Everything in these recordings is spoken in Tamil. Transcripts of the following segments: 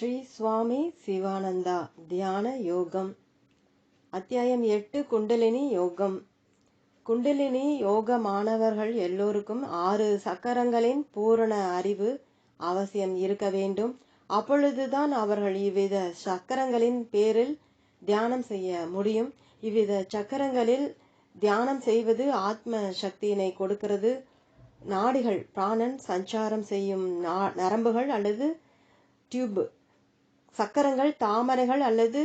ஸ்ரீ சுவாமி சிவானந்தா தியான யோகம். அத்தியாயம் எட்டு குண்டலினி யோகம். குண்டலினி யோக மாணவர்கள் எல்லோருக்கும் ஆறு சக்கரங்களின் பூரண அறிவு அவசியம் இருக்க வேண்டும். அப்பொழுதுதான் அவர்கள் இவ்வித சக்கரங்களின் பேரில் தியானம் செய்ய முடியும். இவ்வித சக்கரங்களில் தியானம் செய்வது ஆத்ம சக்தியினை கொடுக்கிறது. நாடிகள் பிராணன் சஞ்சாரம் செய்யும் நா- நரம்புகள் அல்லது டியூப் சக்கரங்கள் தாமரைகள் அல்லது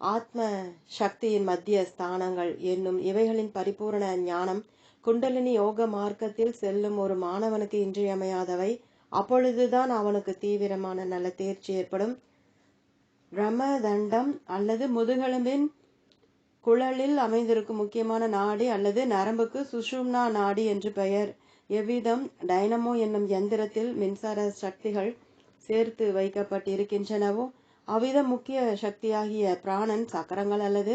ஆத்ம சக்தியின் மத்திய ஸ்தானங்கள் என்னும் இவைகளின் பரிபூரண ஞானம் குண்டலினி யோக மார்க்கத்தில் செல்லும் ஒரு மாணவனுக்கு இன்றியமையாதவை. அப்பொழுதுதான் அவனுக்கு தீவிரமான நல்ல தேர்ச்சி ஏற்படும். பிரமதண்டம் அல்லது முதுகெலும்பின் குழலில் அமைந்திருக்கும் முக்கியமான நாடி அல்லது நரம்புக்கு சுஷும்னா நாடி என்று பெயர். எவ்விதம் டைனமோ என்னும் எந்திரத்தில் மின்சார சக்திகள் சேர்த்து வைக்கப்பட்டிருக்கின்றனவோ அவ்விதம் முக்கிய சக்தியாகிய பிராணன் சக்கரங்கள் அல்லது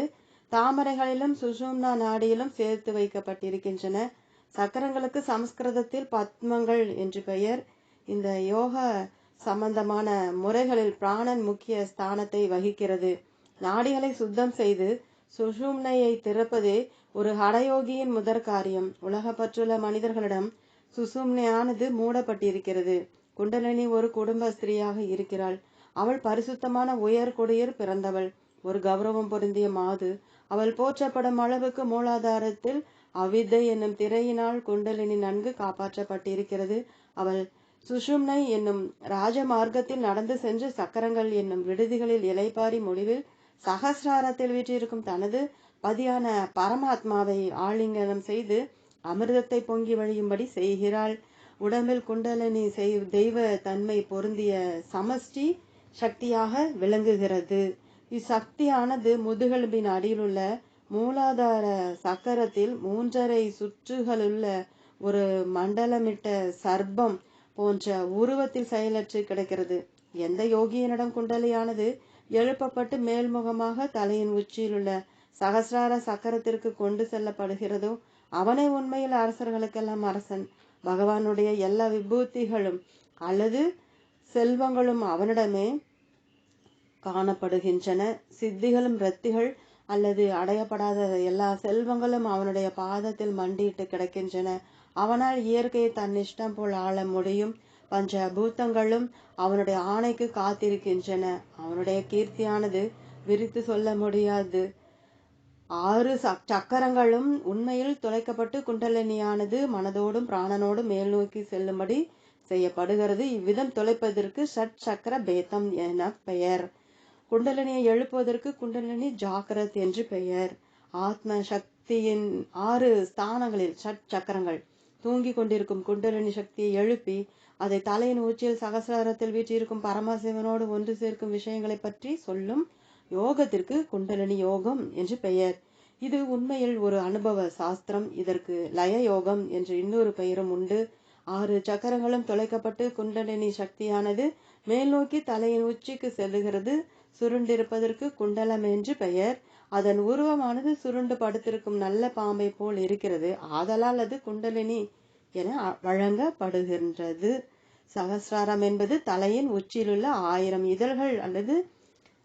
தாமரைகளிலும் சுஷும்னா நாடியிலும் சேர்த்து வைக்கப்பட்டிருக்கின்றன. சக்கரங்களுக்கு சமஸ்கிருதத்தில் பத்மங்கள் என்று பெயர். இந்த யோக சம்பந்தமான முறைகளில் பிராணன் முக்கிய ஸ்தானத்தை வகிக்கிறது. நாடிகளை சுத்தம் செய்து சுஷும்னையை திறப்பதே ஒரு ஹடயோகியின் முதற் காரியம். உலகப்பற்றுள்ள மனிதர்களிடம் சுசும்னையானது மூடப்பட்டிருக்கிறது. குண்டலினி ஒரு குடும்ப ஸ்திரீயாக இருக்கிறாள். அவள் பரிசுத்தமான உயர் கொடியர் பிறந்தவள். ஒரு கௌரவம் பொருந்திய மாது அவள் போற்றப்படும் அளவுக்கு மூலாதாரத்தில் அவித்தை என்னும் திரையினால் குண்டலினி நன்கு காப்பாற்றப்பட்டிருக்கிறது. அவள் சுஷும்னை என்னும் ராஜ மார்க்கத்தில் நடந்து சென்று சக்கரங்கள் என்னும் விடுதிகளில் இலைப்பாரி முடிவில் சகசிராரத்தில் வீற்றிருக்கும் தனது பதியான பரமாத்மாவை ஆலிங்கனம் செய்து அமிர்தத்தை பொங்கி வழியும்படி செய்கிறாள். உடம்பில் குண்டலினி செய் தெய்வ தன்மை பொருந்திய சமஷ்டி சக்தியாக விளங்குகிறது. இச்சக்தியானது முதுகெலும்பின் அடியிலுள்ள மூலாதார சக்கரத்தில் மூன்றரை சுற்றுகளுள்ள ஒரு மண்டலமிட்ட சர்ப்பம் போன்ற உருவத்தில் செயலற்று கிடக்கிறது. எந்த யோகியனிடம் குண்டலியானது எழுப்பப்பட்டு மேல்முகமாக தலையின் உச்சியிலுள்ள சகசிரார சக்கரத்திற்கு கொண்டு செல்லப்படுகிறதோ அவனை உண்மையில் அரசர்களுக்கெல்லாம் அரசன். பகவானுடைய எல்லா விபூத்திகளும் அல்லது செல்வங்களும் அவனிடமே காணப்படுகின்றன. சித்திகளும் ரத்திகள் அல்லது அடையப்படாத எல்லா செல்வங்களும் அவனுடைய பாதத்தில் மண்டியிட்டு கிடக்கின்றன. அவனால் இயற்கையை தன் இஷ்டம் போல் ஆள முடியும். பஞ்ச பூத்தங்களும் அவனுடைய ஆணைக்கு காத்திருக்கின்றன. அவனுடைய கீர்த்தியானது விரித்து சொல்ல முடியாது. ஆறு சக்- சக்கரங்களும் உண்மையில் துளைக்கப்பட்டு குண்டலினியானது மனதோடும் பிராணனோடும் மேல் நோக்கி செல்லும்படி செய்யப்படுகிறது. இவ்விதம் தொலைப்பதற்கு சட் சக்கர பேதம் என பெயர். குண்டலினியை எழுப்புவதற்கு குண்டலினி ஜாக்கிரத் என்று பெயர். ஆத்ம சக்தியின் ஆறு ஸ்தானங்களில் சட் சக்கரங்கள். தூங்கிக் கொண்டிருக்கும் குண்டலினி சக்தியை எழுப்பி அதை தலையின் உச்சியில் சகசிராரத்தில் வீற்றிருக்கும் பரமசிவனோடு ஒன்று சேர்க்கும் விஷயங்களை பற்றி சொல்லும் யோகத்திற்கு குண்டலினி யோகம் என்று பெயர். இது உண்மையில் ஒரு அனுபவ சாஸ்திரம். இதற்கு லய யோகம் என்று இன்னொரு பெயரும் உண்டு. ஆறு சக்கரங்களும் தொலைக்கப்பட்டு குண்டலினி சக்தியானது மேல் நோக்கி தலையின் உச்சிக்கு செல்லுகிறது. சுருண்டிருப்பதற்கு குண்டலம் என்று பெயர். அதன் உருவமானது சுருண்டு படுத்திருக்கும் நல்ல பாம்பை போல் இருக்கிறது. ஆதலால் அது குண்டலினி என வழங்கப்படுகின்றது. சகசிராரம் என்பது தலையின் உச்சியிலுள்ள ஆயிரம் இதழ்கள் அல்லது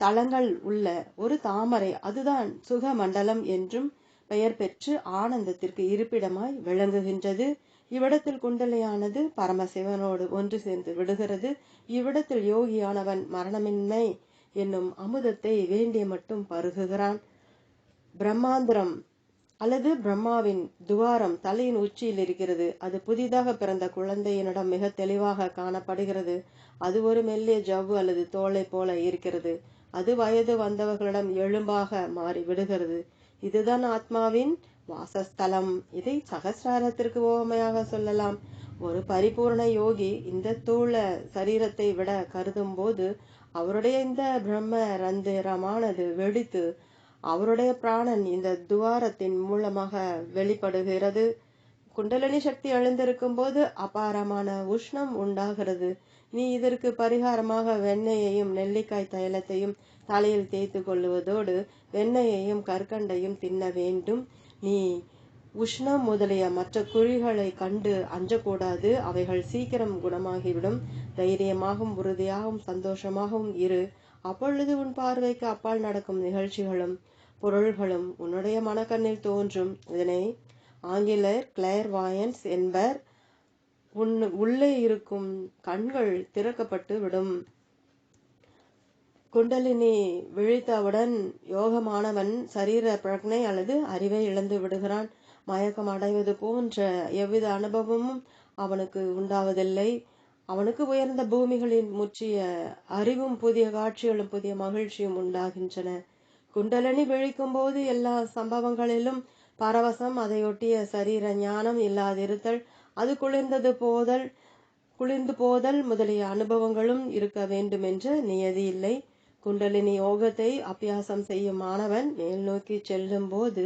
தளங்கள் உள்ள ஒரு தாமரை. அதுதான் சுகமண்டலம் என்றும் பெயர் பெற்று ஆனந்தத்திற்கு இருப்பிடமாய் விளங்குகின்றது. இவ்விடத்தில் குண்டலியானது பரமசிவனோடு ஒன்று சேர்ந்து விடுகிறது. இவ்விடத்தில் யோகியானவன் மரணமின்மை என்னும் அமுதத்தை வேண்டிய மட்டும் பருகுகிறான். பிரம்மாந்திரம் அல்லது பிரம்மாவின் துவாரம் தலையின் உச்சியில் இருக்கிறது. அது புதிதாக பிறந்த குழந்தையினிடம் மிக தெளிவாக காணப்படுகிறது. அது ஒரு மெல்லிய ஜவ்வு அல்லது தோலை போல இருக்கிறது. அது வயது வந்தவர்களிடம் எலும்பாக மாறி விடுகிறது இதுதான் ஆத்மாவின் வாசஸ்தலம். இதை சகசிராரத்திற்கு ஓமையாக சொல்லலாம். ஒரு பரிபூர்ண யோகி இந்த தூள சரீரத்தை விட கருதும் போது அவருடைய இந்த பிரம்ம ரந்திரமானது வெடித்து அவருடைய பிராணன் இந்த துவாரத்தின் மூலமாக வெளிப்படுகிறது. குண்டலினி சக்தி எழுந்திருக்கும் போது அபாரமான உஷ்ணம் உண்டாகிறது. நீ இதற்கு பரிகாரமாக வெண்ணெயையும் நெல்லிக்காய் தைலத்தையும் தலையில் தேய்த்து கொள்ளுவதோடு வெண்ணெயையும் கற்கண்டையும் தின்ன வேண்டும். நீ உஷ்ணம் முதலிய மற்ற குறிகளை கண்டு அஞ்சக்கூடாது அவைகள் சீக்கிரம் குணமாகிவிடும். தைரியமாகவும் உறுதியாகவும் சந்தோஷமாகவும் இரு. அப்பொழுது உன் பார்வைக்கு அப்பால் நடக்கும் நிகழ்ச்சிகளும் பொருள்களும் உன்னுடைய மனக்கண்ணில் தோன்றும். இதனை ஆங்கிலர் கிளேர் வாயன்ஸ் என்பர் உன் உள்ளே இருக்கும் கண்கள் திறக்கப்பட்டு விடும். குண்டலினி விழித்தவுடன் யோகமானவன் சரீர பிரக்னை அல்லது அறிவை இழந்து விடுகிறான். மயக்கம் அடைவது போன்ற எவ்வித அனுபவமும் அவனுக்கு உண்டாவதில்லை. அவனுக்கு உயர்ந்த பூமிகளின் முற்றிய அறிவும் புதிய காட்சிகளும் புதிய மகிழ்ச்சியும் உண்டாகின்றன. குண்டலினி விழிக்கும் போது எல்லா சம்பவங்களிலும் பரவசம் அதையொட்டிய சரீர ஞானம் இல்லாதிருத்தல் அது குளிர்ந்தது போதல் குளிர்ந்து போதல் முதலிய அனுபவங்களும் இருக்க வேண்டும் என்ற நியதி இல்லை. குண்டலினி யோகத்தை அபியாசம் செய்யும் மாணவன் மேல் நோக்கி செல்லும் போது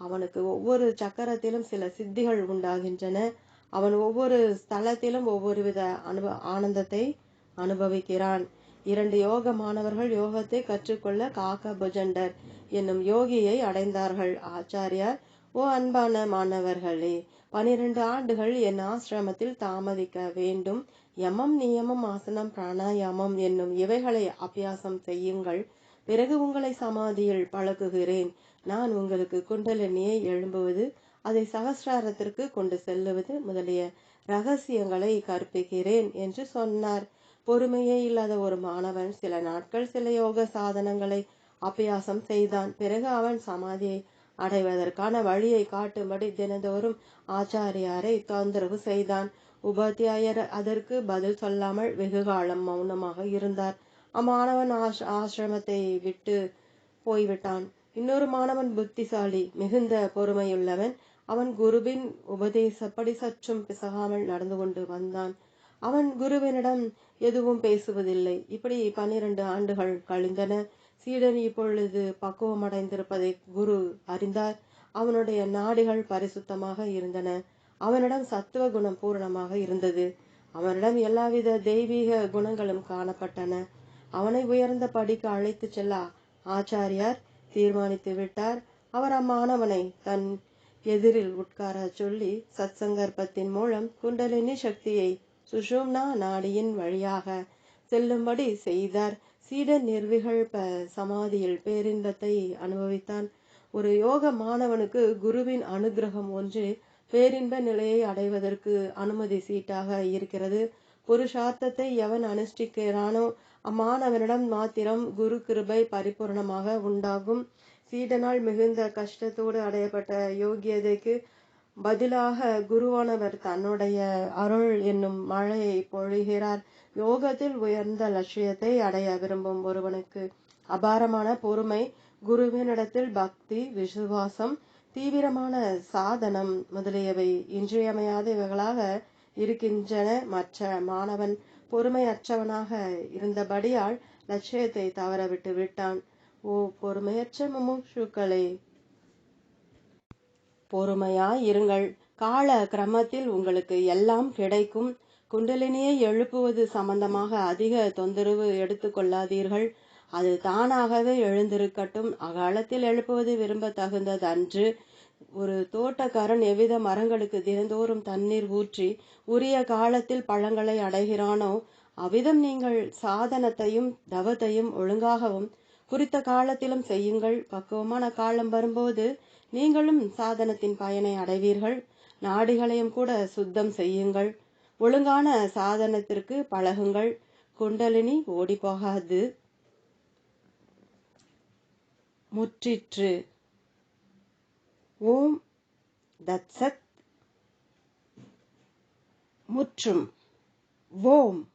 அவனுக்கு ஒவ்வொரு சக்கரத்திலும் சில சித்திகள் உண்டாகின்றன. அவன் ஒவ்வொரு ஸ்தலத்திலும் ஒவ்வொரு வித அனுப ஆனந்தத்தை அனுபவிக்கிறான். இரண்டு யோக மாணவர்கள் யோகத்தை கற்றுக்கொள்ள காக்க புஜண்டர் என்னும் யோகியை அடைந்தார்கள். ஆச்சாரியார் ஓ அன்பான மாணவர்களே பனிரெண்டு ஆண்டுகள் என் ஆசிரமத்தில் தாமதிக்க வேண்டும். யமம் நியமம் ஆசனம் பிராணாயாமம் என்னும் இவைகளை அபியாசம் செய்யுங்கள். பிறகு உங்களை சமாதியில் பழகுகிறேன் நான் உங்களுக்கு குண்டலினியை எழும்புவது அதை சகசிராரத்திற்கு கொண்டு செல்லுவது முதலிய ரகசியங்களை கற்பிக்கிறேன் என்று சொன்னார். பொறுமையே இல்லாத ஒரு மாணவன் சில நாட்கள் சில யோக சாதனங்களை அபியாசம் செய்தான். பிறகு அவன் சமாதியை அடைவதற்கான வழியை காட்டும்படி தினந்தோறும் ஆச்சாரியாரை தொந்தரவு செய்தான். உபாத்தியாயர் அதற்கு பதில் சொல்லாமல் வெகு காலம் மௌனமாக இருந்தார். அம்மாணவன் ஆஷ் ஆசிரமத்தை விட்டு போய்விட்டான். இன்னொரு மாணவன் புத்திசாலி மிகுந்த பொறுமையுள்ளவன். அவன் குருவின் உபதேசப்படி சற்றும் பிசகாமல் நடந்து கொண்டு வந்தான். அவன் குருவினிடம் எதுவும் பேசுவதில்லை. இப்படி பன்னிரண்டு ஆண்டுகள் கழிந்தன. சீடன் இப்பொழுது பக்குவமடைந்திருப்பதை குரு அறிந்தார். அவனுடைய நாடுகள் பரிசுத்தமாக இருந்தன. அவனிடம் சத்துவ குணம் பூரணமாக இருந்தது. அவனிடம் எல்லாவித தெய்வீக குணங்களும் காணப்பட்டன. அவனை உயர்ந்த படிக்கு அழைத்து செல்ல ஆச்சாரியார் தீர்மானித்து விட்டார். அவர் அம்மாணவனை தன் எதிரில் உட்கார சொல்லி சத் சங்கற்பத்தின் மூலம் குண்டலினி சக்தியை சுஷும்னா நாடியின் வழியாக செல்லும்படி செய்தார். சீட நிர்விகழ்ப சமாதியில் பேரின்பத்தை அனுபவித்தான். ஒரு யோக மாணவனுக்கு குருவின் அனுகிரகம் ஒன்று பேரின்ப நிலையை அடைவதற்கு அனுமதி சீட்டாக இருக்கிறது. புருஷார்த்தத்தை எவன் அனுஷ்டிக்கிறானோ அம்மாணவனிடம் மாத்திரம் குரு கிருபை பரிபூர்ணமாக உண்டாகும். சீடனால் மிகுந்த கஷ்டத்தோடு அடையப்பட்ட யோகியதைக்கு பதிலாக குருவானவர் தன்னுடைய அருள் என்னும் மழையை பொழிகிறார். யோகத்தில் உயர்ந்த லட்சியத்தை அடைய விரும்பும் ஒருவனுக்கு அபாரமான பொறுமை குருவினிடத்தில் பக்தி விசுவாசம் தீவிரமான சாதனம் முதலியவை இன்றியமையாதவைகளாக இருக்கின்றன. மற்ற மாணவன் பொறுமையற்றவனாக இருந்தபடியால் லட்சியத்தை தவறவிட்டு விட்டான். ஓ பொறுமையற்ற முமுட்சுக்களே! பொறுமையாய் இருங்கள் கால கிரமத்தில் உங்களுக்கு எல்லாம் கிடைக்கும். குண்டலினியை எழுப்புவது சம்பந்தமாக அதிக தொந்தரவு எடுத்துக்கொள்ளாதீர்கள் அது தானாகவே எழுந்திருக்கட்டும். அகாலத்தில் எழுப்புவது விரும்ப தகுந்தது அன்று ஒரு தோட்டக்காரன் எவ்வித மரங்களுக்கு தினந்தோறும் தண்ணீர் ஊற்றி உரிய காலத்தில் பழங்களை அடைகிறானோ அவ்விதம் நீங்கள் சாதனத்தையும் தவத்தையும் ஒழுங்காகவும் குறித்த காலத்திலும் செய்யுங்கள். பக்குவமான காலம் வரும்போது நீங்களும் சாதனத்தின் பயனை அடைவீர்கள். நாடிகளையும் கூட சுத்தம் செய்யுங்கள். ஒழுங்கான சாதனத்திற்கு பழகுங்கள். குண்டலினி ஓடி போகாது முற்றிற்று. ஓம் தத்சத் முற்றும். ஓம்